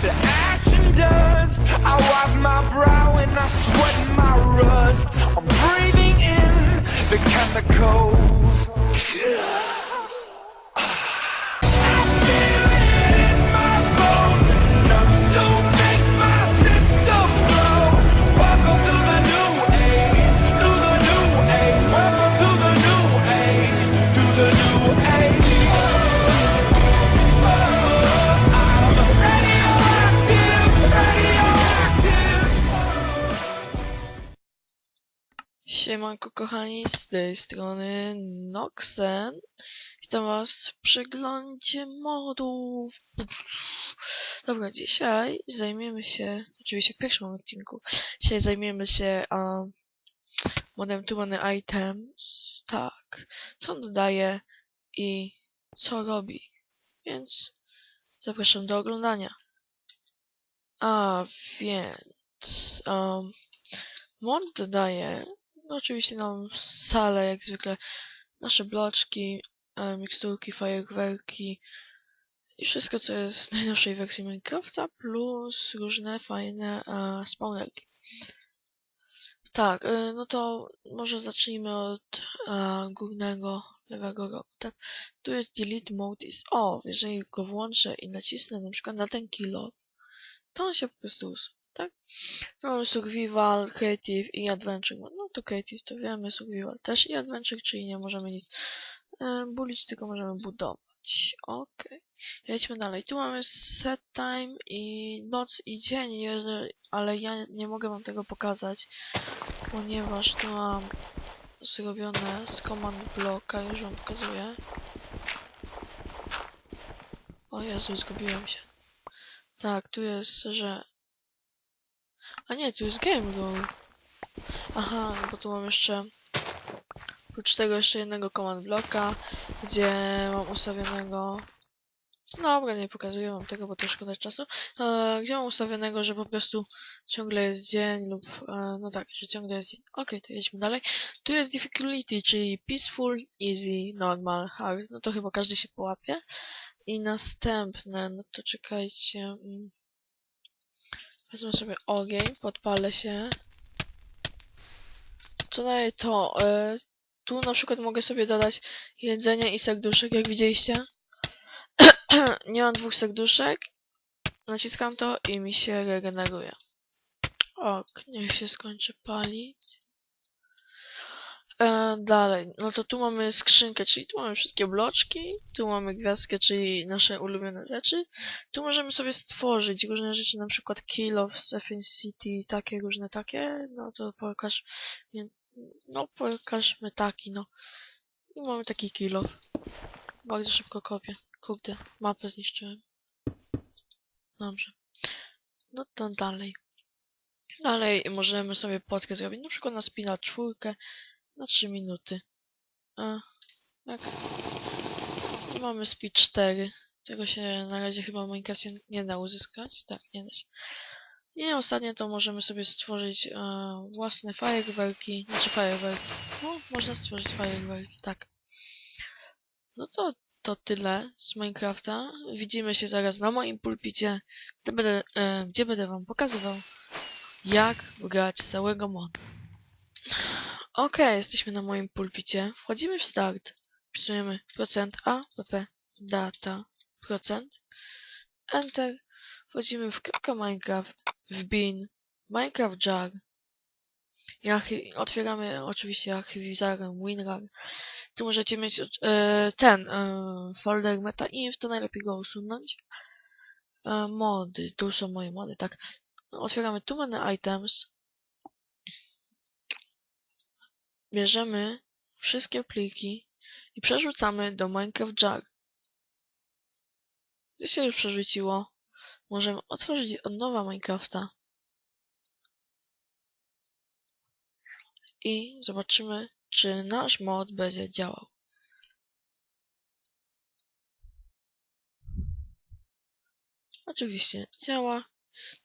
to ash and dust. I wipe my brow and I sweat my rust. I'm breathing in the chemicals. Siemanko kochani, z tej strony Noxen. Witam was w przeglądzie modów. Dobra, dzisiaj zajmiemy się, oczywiście w pierwszym odcinku, dzisiaj zajmiemy się um, modem Two Money Items. Tak, co on dodaje i co robi. Więc zapraszam do oglądania. A więc um, mod dodaje no oczywiście nam salę, jak zwykle, nasze bloczki, e, miksturki, fajerwerki i wszystko, co jest w najnowszej wersji Minecrafta, plus różne fajne e, spawnerki. Tak, e, no to może zacznijmy od e, górnego lewego rogu. Tak, tu jest delete mode is off. Jeżeli go włączę i nacisnę na przykład na ten kilo, to on się po prostu usuwa, tak? No, survival, creative i adventure. No to creative to wiemy, survival też i adventure, czyli nie możemy nic e, bulić, tylko możemy budować. Okej. Jedźmy dalej. Tu mamy set time i noc i dzień, ale ja nie mogę wam tego pokazać, ponieważ tu mam zrobione z command blocka, już wam pokazuję. O Jezu, zgubiłem się. Tak, tu jest, że a nie, tu jest game rule. Aha, no bo tu mam jeszcze oprócz tego jeszcze jednego command blocka, gdzie mam ustawionego Dobra, nie pokazuję wam tego, bo to szkoda czasu. E, gdzie mam ustawionego, że po prostu ciągle jest dzień lub e, no tak, że ciągle jest dzień. Okej, to jedźmy dalej. Tu jest difficulty, czyli peaceful, easy, normal, hard. No to chyba każdy się połapie. I następne, no to czekajcie. mm. Wezmę sobie ogień, podpalę się. Co daje to? E, tu na przykład mogę sobie dodać jedzenie i serduszek, jak widzieliście. Nie mam dwóch serduszek. Naciskam to i mi się regeneruje. Ok, niech się skończy palić. E, dalej, no to tu mamy skrzynkę, czyli tu mamy wszystkie bloczki, tu mamy gwiazdkę, czyli nasze ulubione rzeczy. Tu możemy sobie stworzyć różne rzeczy, na przykład Kill of Seven City, takie różne takie, no to pokaż, no pokażmy taki, no. I mamy taki Kill of. Bardzo szybko kopię. Kurde, mapę zniszczyłem. Dobrze. No to dalej. Dalej możemy sobie podkę zrobić, na przykład na spina czwórkę na 3 minuty. A, tak. I mamy speed 4. Tego się na razie chyba w nie da uzyskać. Tak, nie da się. I ostatnie to możemy sobie stworzyć e, własne fajerwerki. Znaczy fajerwerki. No, można stworzyć fajerwerki, tak. No to to tyle z Minecrafta. Widzimy się zaraz na moim pulpicie, gdzie będę, e, gdzie będę wam pokazywał, jak grać całego modu. Okej, jesteśmy na moim pulpicie. Wchodzimy w start. Wpisujemy procent %a, pp, data, procent, enter. Wchodzimy w kropkę Minecraft, w bin, Minecraft jar. I archi- otwieramy oczywiście archiwizarem WinRAR. Tu możecie mieć e, ten e, folder metainf, to najlepiej go usunąć. E, mody, tu są moje mody, tak. Otwieramy tu menu items. Bierzemy wszystkie pliki i przerzucamy do Minecraft Jar. Gdy się już przerzuciło, możemy otworzyć od nowa Minecrafta. I zobaczymy, czy nasz mod będzie działał. Oczywiście działa.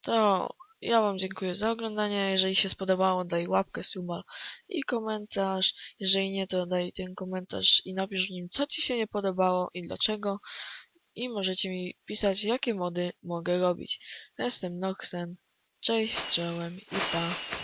To ja Wam dziękuję za oglądanie. Jeżeli się spodobało, daj łapkę, suba i komentarz. Jeżeli nie, to daj ten komentarz i napisz w nim, co Ci się nie podobało i dlaczego. i możecie mi pisać, jakie mody mogę robić. Jestem Noxen. Cześć, czołem i pa.